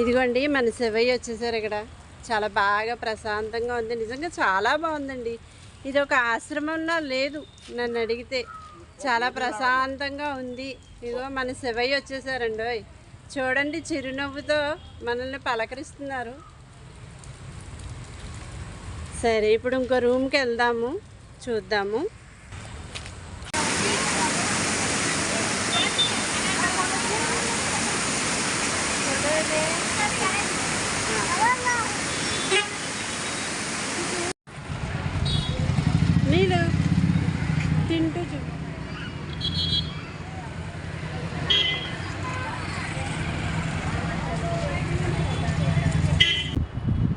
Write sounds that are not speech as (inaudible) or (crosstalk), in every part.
ఇదిగోండి మన శివయ్య వచ్చేసారు ఇక్కడ. చాలా బాగా ప్రశాంతంగా ఉంది. నిజంగా చాలా బాగుందండి. ఇది ఒక ఆశ్రమంలో లేదు నన్ను అడిగితే. చాలా ప్రశాంతంగా ఉంది. ఇదిగో మన శివయ్య వచ్చేసారండి. ఓయ్. చూడండి చిరునవ్వుతో మనల్ని పలకరిస్తున్నారు. సరే ఇప్పుడు ఇంకో రూమ్కి వెళ్దాము. చూద్దాము నీళ్ళు తింటూ చూ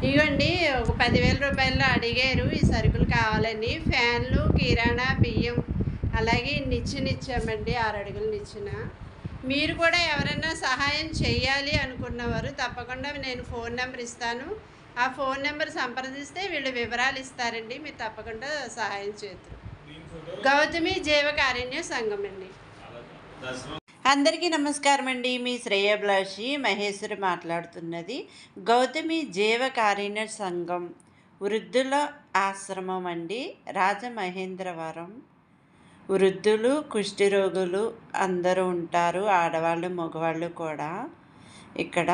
ఇవ్వండి ఒక పదివేల రూపాయలు అడిగారు ఈ సరుకులు కావాలని ఫ్యాన్లు కిరాణా బియ్యం అలాగే నిచ్చినిచ్చామండి ఆరు అడుగులు నిచ్చిన. మీరు కూడా ఎవరైనా సహాయం చేయాలి అనుకున్నవారు తప్పకుండా నేను ఫోన్ నెంబర్ ఇస్తాను. ఆ ఫోన్ నెంబర్ సంప్రదిస్తే వీళ్ళు వివరాలు ఇస్తారండి మీరు తప్పకుండా సహాయం చేద్దరు గౌతమి జీవకారుణ్య సంఘం అండి. అందరికీ నమస్కారం అండి. మీ శ్రేయభిలాషి మహేశ్వరి మాట్లాడుతున్నది. గౌతమి జీవకారుణ్య సంఘం. వృద్ధుల ఆశ్రమం అండి రాజమహేంద్రవరం. వృద్ధులు కుష్ఠిరోగులు అందరూ ఉంటారు ఆడవాళ్ళు మగవాళ్ళు కూడా. ఇక్కడ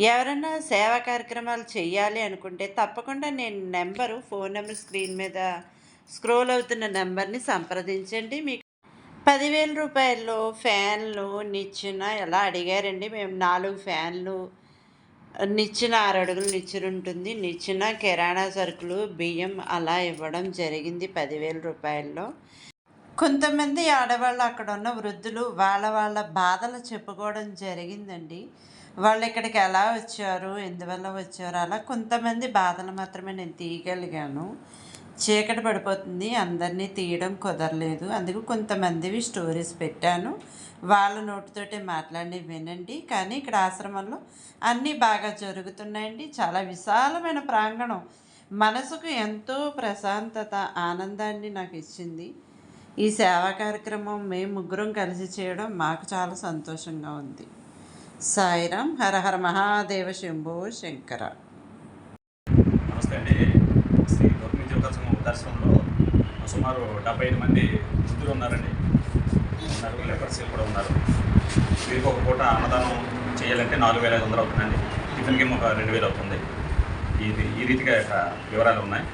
ఎవరైనా సేవా కార్యక్రమాలు చేయాలి అనుకుంటే తప్పకుండా నేను నెంబరు ఫోన్ నెంబర్ స్క్రీన్ మీద స్క్రోల్ అవుతున్న నెంబర్ని సంప్రదించండి. మీకు పదివేల రూపాయల్లో ఫ్యాన్లు నిచ్చిన ఎలా అడిగారండి? మేము నాలుగు ఫ్యాన్లు నిచ్చిన ఆరు అడుగులు నిచ్చురుంటుంది ఉంటుంది. కిరాణా సరుకులు బియ్యం అలా ఇవ్వడం జరిగింది పదివేల రూపాయల్లో. కొంతమంది ఆడవాళ్ళు అక్కడ ఉన్న వృద్ధులు వాళ్ళ వాళ్ళ బాధలు చెప్పుకోవడం జరిగిందండి. వాళ్ళు ఇక్కడికి ఎలా వచ్చారు? ఎందువల్ల వచ్చారు? అలా కొంతమంది బాధలు మాత్రమే నేను తీయగలిగాను. చీకటి పడిపోతుంది. అందరినీ తీయడం కుదరలేదు. అందుకు కొంతమందివి స్టోరీస్ పెట్టాను. వాళ్ళ నోటితోటే మాట్లాడి వినండి. కానీ ఇక్కడ ఆశ్రమంలో అన్నీ బాగా జరుగుతున్నాయండి. చాలా విశాలమైన ప్రాంగణం. మనసుకు ఎంతో ప్రశాంతత ఆనందాన్ని నాకు ఇచ్చింది. ఈ సేవా కార్యక్రమం మేము ముగ్గురం కలిసి చేయడం మాకు చాలా సంతోషంగా ఉంది. సాయిరాం హర హర మహాదేవ శంభో శంకర. నమస్తే అండి. శ్రీ గౌతమి దర్శనంలో సుమారు డెబ్బై ఐదు మంది వృద్ధులు ఉన్నారండి. ఉన్నారు లెపర్సీలు కూడా ఉన్నారు. వీరికి ఒక పూట అన్నదానం చేయాలంటే నాలుగు వేల ఐదు వందలు అవుతుందండి. టిఫిన్కి ఒక రెండు వేలు అవుతుంది. ఇది ఈ రీతిగా యొక్క వివరాలు ఉన్నాయి.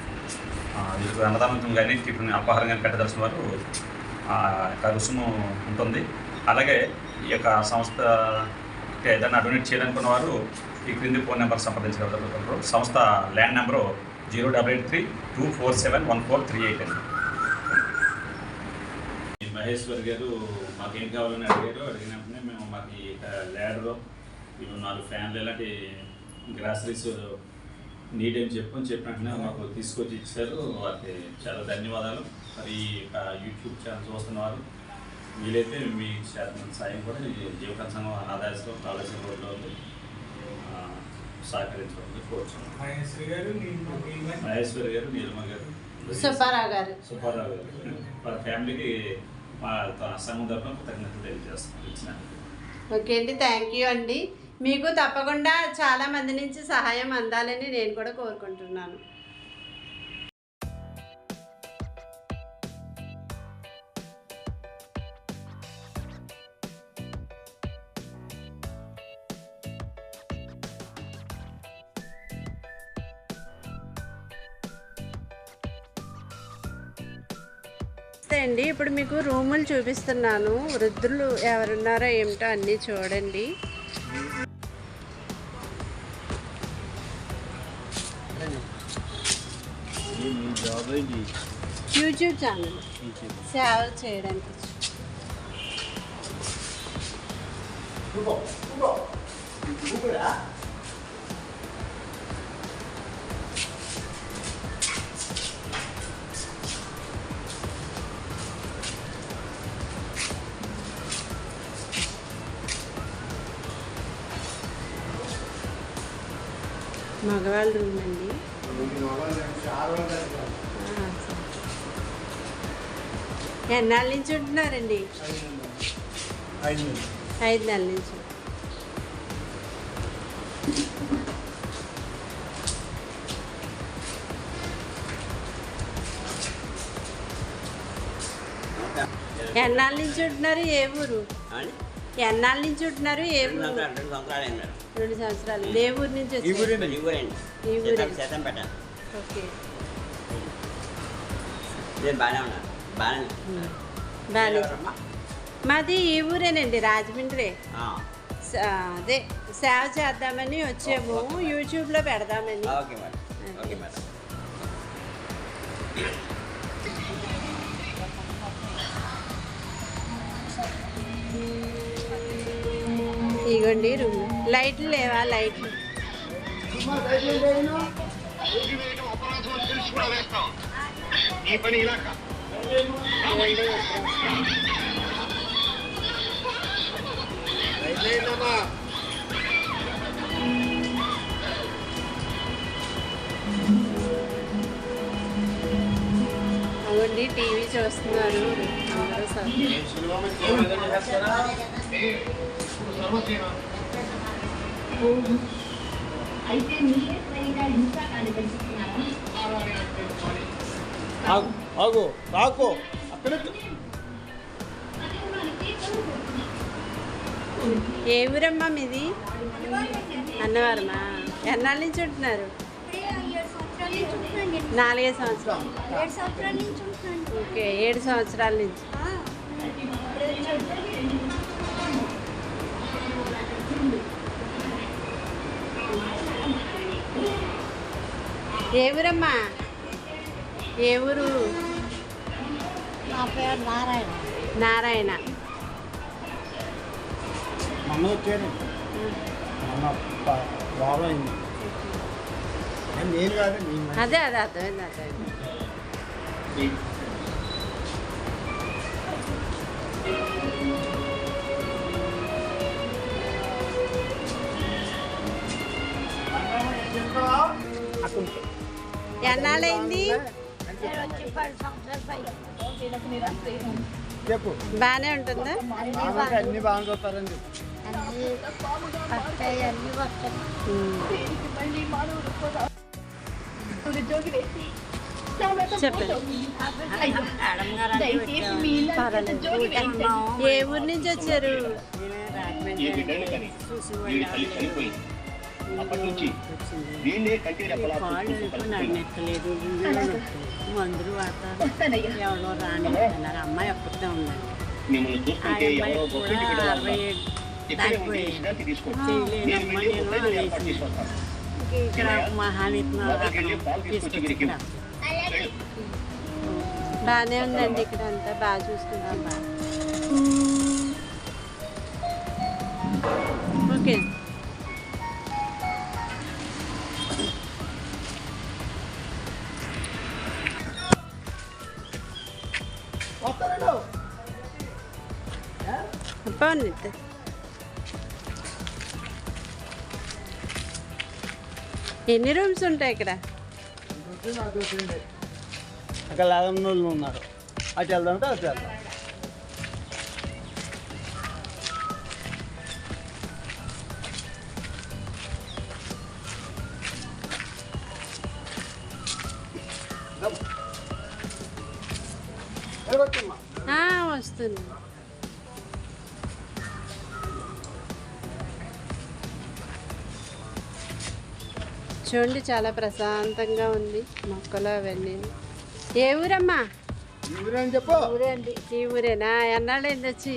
వీరికి అన్నదానం కానీ టిఫిన్ అల్పాహారం కానీ పెట్టదలసిన వారు ఆ యొక్క రుసుము ఉంటుంది. అలాగే ఈ యొక్క సంస్థ ఏదైనా డొనేట్ చేయాలనుకున్న వారు ఈ క్రింది ఫోన్ నెంబర్ సంప్రదించగలుగుతారు. సంస్థ land number zero double eight three two four seven one four three eight అండి. మహేశ్వర్ గారు మాకు ఏం కావాలని అడిగారు అడిగిన వెంటనే మేము మాకు ఈ ల్యాడరు ఇవి నాలుగు ఫ్యాన్లు ఇలాంటి గ్రాసరీస్ నీట్ అని చెప్పని చెప్పిన వెంటనే మాకు తీసుకొచ్చి ఇచ్చారు. వారికి చాలా ధన్యవాదాలు. మరి యూట్యూబ్ ఛానల్ చూస్తున్న వారు వీలైతే మీ శాతం సాయం కూడా జీవకాల సంఘం అనాథాశ్రమం కాళేశ్వరం రోడ్లో ఉంది ఆ, సహకరించడం కోరుచున్నాం. మహేశ్వరి గారు మహేశ్వర్ నీలమ గారు సుబ్బారావు గారు. సుబ్బారావు గారు. వాళ్ళ ఫ్యామిలీకి మా సంఘం తరఫున కృతజ్ఞతలు తెలియజేస్తాం ఓకే అండి థ్యాంక్ యూ అండి. మీకు తప్పకుండా చాలా మంది నుంచి సహాయం అందాలని నేను కూడా కోరుకుంటున్నాను. నమస్తే అండి. ఇప్పుడు మీకు రూములు చూపిస్తున్నాను. వృద్ధులు ఎవరున్నారో ఏమిటో అన్నీ చూడండి. YouTube channel. సేవలు చేయడానికి వచ్చి. మగవాళ్ళ మగవాళ్ళు ఉందండి ఎన్నాళ్ళ నుంచి ఉంటున్నారండి? ఐదు నెలల నుంచి. ఎన్నాళ్ళ నుంచి ఉంటున్నారు? ఏ ఊరు? ఎన్నాళ్ళ నుంచి ఉంటున్నారు? ఏ రెండు ఊరు? సంవత్సరాలు రెండు సంవత్సరాలు అయింది మేడం. రెండు సంవత్సరాలు. ఏ ఊరు నుంచి ఈ వచ్చారు? ఊరేనండి ఈ ఊరండి ఈ ఊరే. శాతం శాతం పెట్టాను ఓకే. నేను బాగానే ఉన్నాను బాగానే బాగా ఎవరమ్మా? మాది ఈ ఊరేనండి రాజమండ్రి. ఆ, స- అదే సేవ చేద్దామని వచ్చాము. యూట్యూబ్లో పెడదామని. Okay madam. ఓకే. మేడం. ఇగోండి రూమ్. లైట్లు లేవా లైట్లు? అవండి టీవీ చూస్తున్నారు. అందరూ అయితే మీరే స్వయంగా ఆగు. ఆగు. రాకు అక్కడ ఏ ఊరమ్మా మీది? అన్నవరమా? ఎన్నాళ్ళ నుంచి ఉంటున్నారు? నాలుగే సంవత్సరాలు. ఏడు సంవత్సరాల నుంచి ఉంటున్నాను. ఓకే ఏడు సంవత్సరాల నుంచి. ఏ ఊరమ్మా? ఏ ఊరు? నా పేరు నారాయణ. నారాయణ. మొన్న మొన్న అయింది. నేను కాదు. అదే అదే అర్థమైంది అర్థమైంది. అక్కడ. ఎన్నాళ్ళైంది చెప్పు. బాగానే ఉంటుందా? అన్ని బాగా చూస్తారండి అన్ని వస్తాయి అన్ని వస్తాయి చెప్పండి మేడం గారు అంటే వచ్చాము. ఏ ఊరు నుంచి వచ్చారు మందులు వాడతారు. ఎవరో రాని అన్నారు అమ్మాయి ఒక్కతే ఉందండి ఆ అమ్మాయి కూడా అరవై ఏడు ఇక్కడ బాగానే ఉందండి ఇక్కడ అంతా. బాగా చూసుకుంటాం బాగా. ఓకే. పోనీ ఎన్ని రూమ్స్ ఉంటాయి ఇక్కడ? అక్కడ లాగన్న వాళ్ళు ఉన్నారు. అటు వెళ్దామంటే అటు వెళ్దాం. చూడండి చాలా ప్రశాంతంగా ఉంది మొక్కలు అవన్నీ. ఏ ఊరమ్మా? చెప్పు. ఈ ఊరేనా? ఎన్నాళ్ళైంది వచ్చి?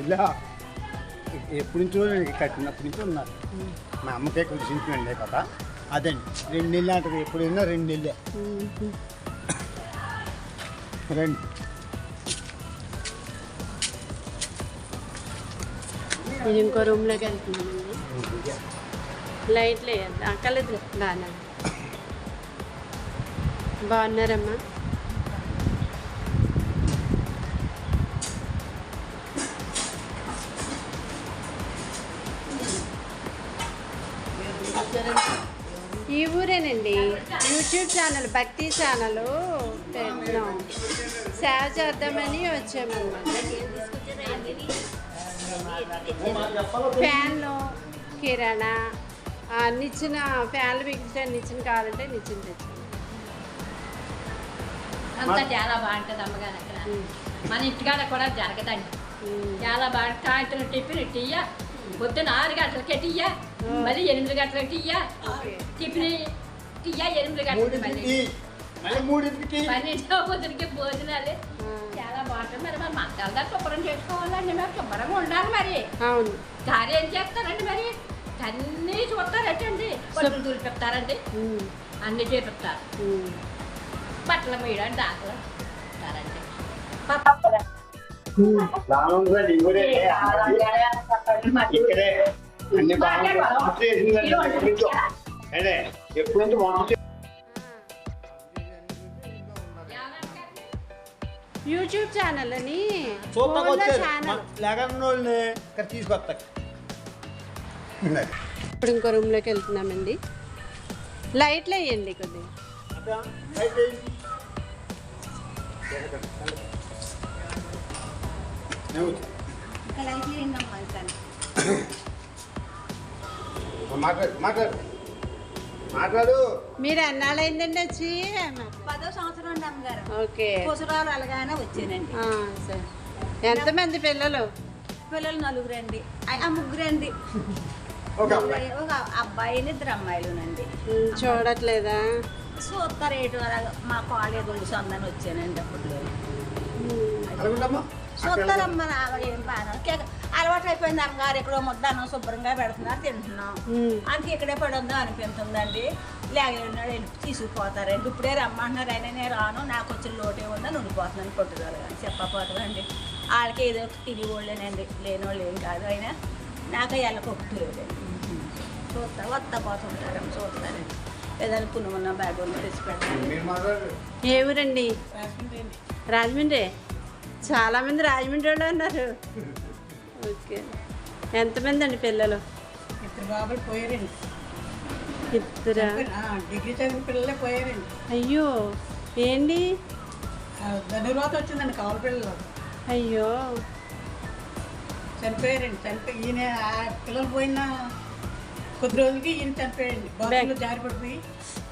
ఇలా ఎప్పటి నుంచో నేను కట్టినప్పటి నుంచి ఉన్నారు. మా అమ్మకే కురిసించండి కదా. అదండి. రెండు నెలలు అంటారు ఎప్పుడైనా రెండు నెలలే రండి. ఇంకో రూమ్లోకి వెళ్తున్నాను. లైట్లు వేయద్దు అక్కలేదు బాగా బాగున్నారమ్మా. ఈ ఊరేనండి. యూట్యూబ్ ఛానల్ భక్తి ఛానల్ పెట్టినాం సేవ చేద్దామని వచ్చామన్నమాట. ఫ్యాన్లు కిరాణా నిచ్చిన ఫ్యాన్లు బిగించడానికి నిచ్చిన కావాలంటే నిచ్చిన తెచ్చాను అంతా చాలా బాగుంటుంది అమ్మగారు అక్కడ. మన ఇంటికాడ కూడా జరగదండి. చాలా బాగా సాయంత్రం టిఫిన్ టీయ పొద్దున ఆరు గంటలకే టీయ మళ్ళీ ఎనిమిది గంటలకి టీయ టిఫిన్ టీయ ఎనిమిది గంటలకి మళ్ళీ. మూడింటికి పన్నెండు పొద్దునకి భోజనాలు. చాలా బాగుంటుంది. మరి మన మంచాల శుభ్రం చేసుకోవాలండి. మరి శుభ్రంగా ఉండాలి మరి. అవును. దారి ఏం చేస్తారండి మరి? అన్నీ చూస్తారటండి బట్టలు దులిపిస్తారండి ఉమ్, అన్నీ చేపిస్తారు. బట్టలు ఇస్తారండి వంట నుంచి వంట చే- యూట్యూబ్ ఛానల్ అని ఛానల్. లేకుండా వాళ్ళని ఇక్కడ తీసుకొస్తా. ఇప్పుడు ఇంకో రూమ్లోకి వెళ్తున్నామండి. లైట్లు వేయండి కొద్దిగా. మాట్లాడు మీరు ఎన్నాళ్ళైందండి వచ్చి? పదో సంవత్సరం అండి అమ్మగారు. ఓకే. పుసరాలు అలాగానే వచ్చానండి. ఆ, సరే. ఎంతమంది పిల్లలు? పిల్లలు నలుగురండి. ఆ ముగ్గురండి. ఒక అబ్బాయి. ఒక అబ్బాయిని ఇద్దరు అమ్మాయిలునండి. చూడట్లేదా? చూస్తారు ఏటు అలాగా మా కాలేజ్ ఉంది సొందని వచ్చానండి అప్పుడు. చూస్తారమ్మా నా ఏం బాగా. కేక- అలవాటు అయిపోయింది అమ్మగారు ఎక్కడో ముద్ద అన్నం శుభ్రంగా పెడుతున్నారు తింటున్నాం. అందుకే ఇక్కడే పడి ఉందో అనిపిస్తుందండి లేకపోతే వెళ్ళి తీసుకుపోతారండి. ఇప్పుడే రమ్మంటున్నారు అయినా నేను రాను నాకు వచ్చిన లోటే ఉందని ఉండిపోతున్నాను కొట్టుదల కానీ చెప్పపోతుందండి వాళ్ళకి ఏదో తిని వాళ్ళేనండి లేని వాళ్ళు ఏం కాదు అయినా. నాకు ఎళ్ళకి ఒప్పులేదండి చూస్తా వస్తా పోతుంటారని చూస్తారండి ఏదైనా పునుగున్న బ్యాగ్ ఉన్న తెచ్చి పెడతాను ఏ ఊరండి రాజమండ్రి? చాలా మంది రాజమండ్రి వాళ్ళు ఉన్నారు ఓకే. ఎంతమంది అండి పిల్లలు? ఇద్దరు బాబులు పోయారండి. ఇద్దరా? ఆ, డిగ్రీ చదివిన పిల్లలే పోయారండి. అయ్యో ఏంటి? ధనుర్వాత వచ్చిందండి కవల పిల్లలు. అయ్యో. చనిపోయారండి చనిపోయి ఈయన ఆ పిల్లలు పోయిన కొద్ది రోజులకి ఈయన చనిపోయారండి బాత్రూంలో జారి పడిపోయి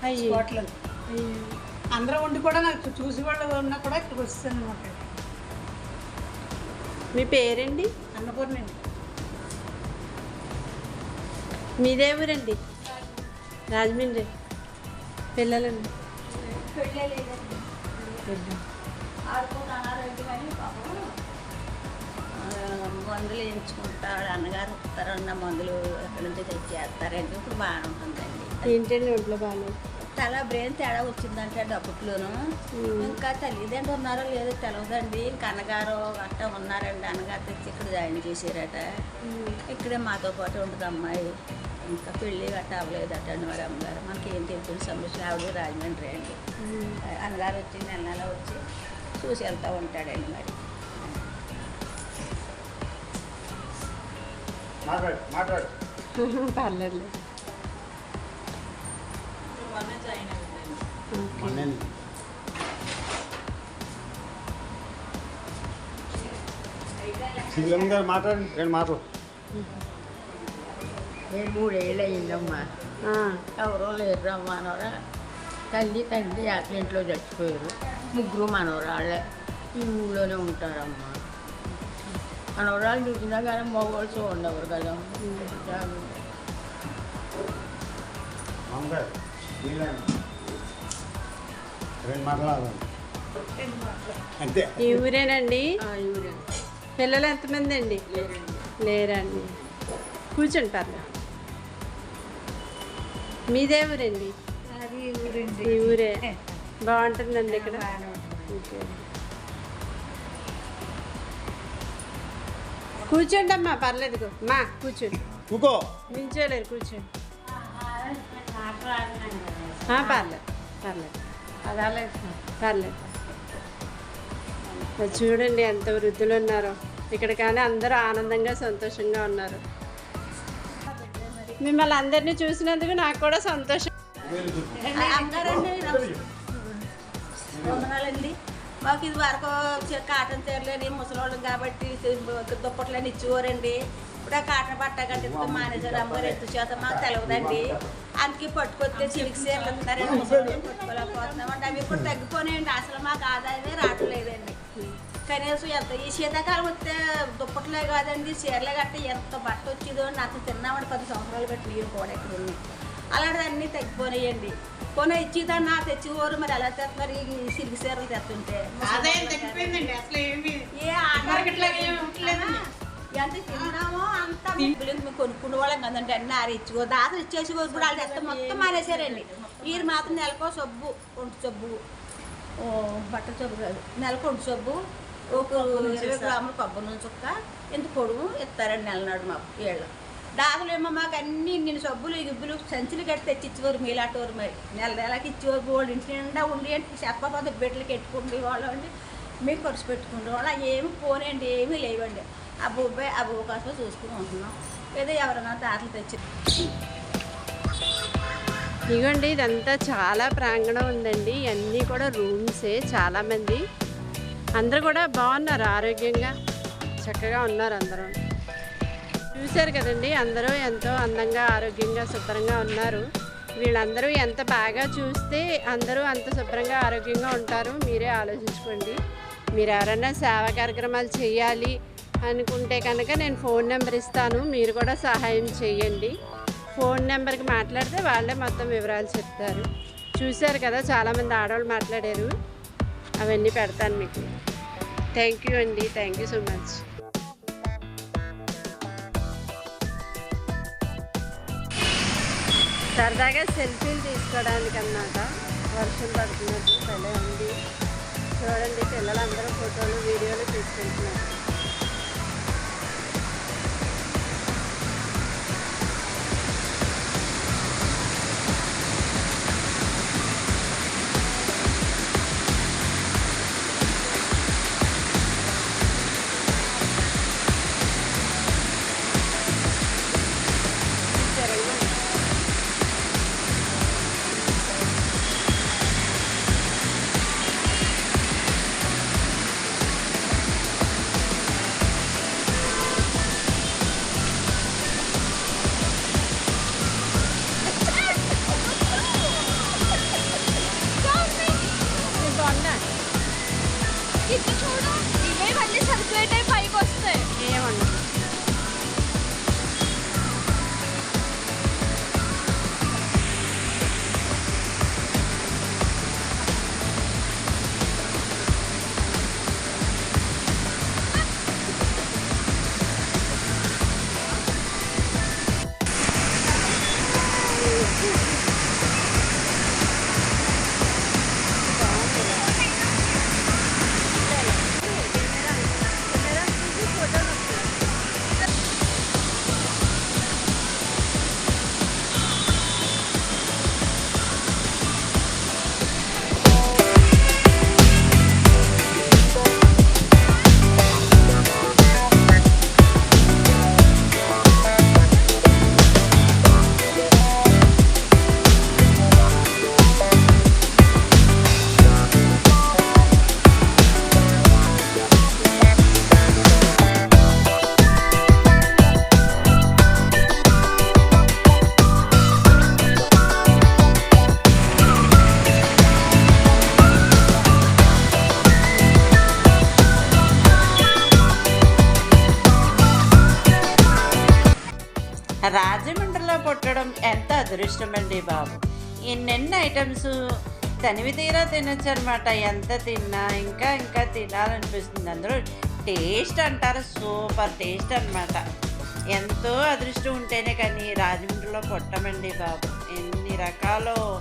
అయ్యో. స్పాట్లో. అయ్యో. అందరూ ఉండి కూడా నాకు చూసి వాళ్ళు ఉన్నా కూడా ఇక్కడికి వస్తాను అనమాట మీ పేరండి? అన్నపూర్ణండి. మీదే ఊరండి? రాజమండ్రి. పిల్లలండి. ఆడుకుంటున్నారండి మందులు వేయించుకుంటారు అన్నగారు ఇస్తారన్న మందులు ఎక్కడి నుంచి తెచ్చేస్తారండి ఇప్పుడు బాగానే ఉంటుందండి. ఏంటండి ఒంట్లో బాగాలేదు తల బ్రెయిన్ తేడా వచ్చిందంటే డబ్బుట్లోను ఇంకా తల్లిదండ్రులు ఉన్నారో లేదో తెలియదండి ఇంకా అన్నగారు గట్ట ఉన్నారండి. అన్నగారు తెచ్చి ఇక్కడ జాయిన్ చేశారట. ఇక్కడే మాతో పాటు ఉంటుంది అమ్మాయి. ఇంకా పెళ్ళి గట్ట అవ్వలేదట అండి మరి అమ్మగారు. మనకి ఏం తెలిసిన సమస్య ఆవిడ రాజమండ్రి అండి. అన్నగారు వచ్చి నెల నెల వచ్చి చూసి వెళ్తూ ఉంటాడండి మరి. (laughs) పర్లేదు. శీలం గారు మాట్లాడండి రెండు మాటలు. నేను మూడేళ్ళు అయ్యిందమ్మా ఆ, ఎవరో లేరు మనవరా తల్లి తండ్రి ఇంట్లో చచ్చిపోయారు. ముగ్గురు మనవరాళ్ళే ఈ ఊళ్ళోనే ఉంటారమ్మా. మనవరాలు చూసినా కానీ మగవాళ్ళు చూడవరు కదా. ఊరేనండి? పిల్లలు ఎంతమంది అండి? లేరండి. కూర్చోండి పర్లేదు మీదే ఊరండి? ఈ ఊరే. బాగుంటుందండి ఇక్కడ? ఓకే. కూర్చోండి అమ్మా పర్లేదు గో. మా కూర్చోండి కూకో. నించోలేరు కూర్చోండి పర్లేదు పర్లేదు పర్లేదు చూడండి ఎంత వృద్ధులు ఉన్నారో. ఇక్కడ కానీ అందరూ ఆనందంగా సంతోషంగా ఉన్నారు. మిమ్మల్ని అందరినీ చూసినందుకు నాకు కూడా సంతోషం. మాకు ఇది వరకు కాటన్ చీరలేని ముసలోళ్ళం కాబట్టి దుప్పట్లని ఇచ్చేవారండి ఇప్పుడు ఆ కాటన్ పట్ట కట్టిస్తూ మానేశారు అమ్మగారు ఎత్తు చేత మాకు తెలవదండి. అందుకే పట్టుకొస్తే చిలికి చీరలు ఇస్తున్నారండి ముసలోళ్ళు పట్టుకోలేకపోతున్నామండి. అవి ఇప్పుడు తగ్గిపోయినాయండి. అసలు మాకు ఆదాయమే రావట్లేదండి. కనీసం ఎంత ఈ శీతాకాలం వస్తే దుప్పట్లే కాదండి చీరలే గట్ట ఎంత బట్ట వచ్చేదో నాకు తిన్నామండి. పది సంవత్సరాలు పెట్టి నీరు కూడా ఇక్కడ ఉన్నాయి అలాంటివన్నీ తగ్గిపోయినాయండి కొన్ని ఇచ్చేదన్నా తెచ్చేవారు మరి ఎలా తెస్తున్నారు ఈ సిల్క్ చీరలు తెస్తుంటే? ఆదాయం తగ్గిపోయిందండి అసలు ఏమి? ఏ ఇదివరకట్లాగా ఏమి ఉండట్లేదండి. ఎంత తిన్నామో అంత మేము కొనుక్కునే వాళ్ళం కదండి అన్ని ఆరు ఇచ్చుకో దాతలు ఇచ్చేసి ఇప్పుడు వాళ్ళు తెస్తే మొత్తం మానేశారండి వీరు మాత్రం నెలకో సబ్బు ఒంటి సబ్బు ఓ బట్ట సబ్బు కాదు నెలకు ఒంటి సబ్బు ఒక ఇరవై గ్రాములు కొబ్బరి చుక్క ఇంత పొడుగు ఇస్తారండి నెలనాడు మాకు ఏళ్ళు దాతలు ఏమో మాకు అన్నీ నేను సబ్బులు గిబ్బులు సంచులు కట్టి తెచ్చి ఇచ్చేవారు మరి. నెల నెలకి ఇచ్చేవారు వాళ్ళు ఇంటి నిండా ఉండి అంటే చెప్పకపోతే బిడ్డలకి ఎట్టుకుంటే వాళ్ళు అండి మేము ఖర్చు పెట్టుకుంటే వాళ్ళు ఏమి పోనండి ఏమీ లేవండి. ఆ బొబ్బాయి ఆ బొబ్బ కోసం చూసుకుని ఉంటున్నాం. ఏదో ఎవరైనా దాతలు తెచ్చి ఇదిగోండి ఇదంతా చాలా ప్రాంగణం ఉందండి. ఇవన్నీ కూడా రూమ్సే చాలామంది అందరూ కూడా బాగున్నారు ఆరోగ్యంగా. చక్కగా ఉన్నారు అందరూ. చూశారు కదండి. అందరూ ఎంతో అందంగా ఆరోగ్యంగా శుభ్రంగా ఉన్నారు. వీళ్ళందరూ ఎంత బాగా చూస్తే అందరూ అంత శుభ్రంగా ఆరోగ్యంగా ఉంటారు మీరే ఆలోచించుకోండి. మీరు ఎవరైనా సేవా కార్యక్రమాలు చేయాలి అనుకుంటే కనుక నేను ఫోన్ నెంబర్ ఇస్తాను. మీరు కూడా సహాయం చేయండి. ఫోన్ నెంబర్కి మాట్లాడితే వాళ్ళే మొత్తం వివరాలు చెప్తారు. చూశారు కదా చాలామంది ఆడవాళ్ళు మాట్లాడారు. అవన్నీ పెడతాను మీకు. థ్యాంక్ యూ అండి. Thank you so much. సరదాగా సెల్ఫీలు తీసుకోవడానికి అన్నమాట వర్షం పడుతున్నట్టు భలే ఉంది. చూడండి పిల్లలందరూ ఫోటోలు వీడియోలు తీసుకుంటున్నారు అదృష్టం అండి బాబు. ఎన్నెన్ని ఐటమ్స్ తనివి తీరా తినొచ్చు అనమాట ఎంత తిన్నా ఇంకా ఇంకా తినాలనిపిస్తుంది. అందరూ టేస్ట్ అంటారు. సూపర్ టేస్ట్ అన్నమాట. ఎంతో అదృష్టం ఉంటేనే కానీ రాజమండ్రిలో కొట్టమండి బాబు. ఎన్ని రకాలు.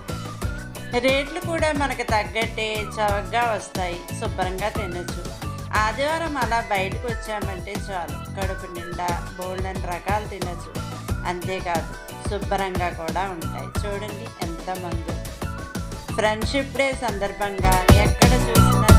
రేట్లు కూడా మనకు తగ్గట్టే చవకగా వస్తాయి. శుభ్రంగా తినొచ్చు. ఆదివారం అలా బయటకు వచ్చామంటే చాలు. కడుపు నిండా బోల్డెన్ రకాలు తినొచ్చు. అంతేకాదు శుభ్రంగా కూడా ఉంటాయి. చూడండి ఎంతమంది ఫ్రెండ్షిప్ డే సందర్భంగా ఎక్కడ చూసినా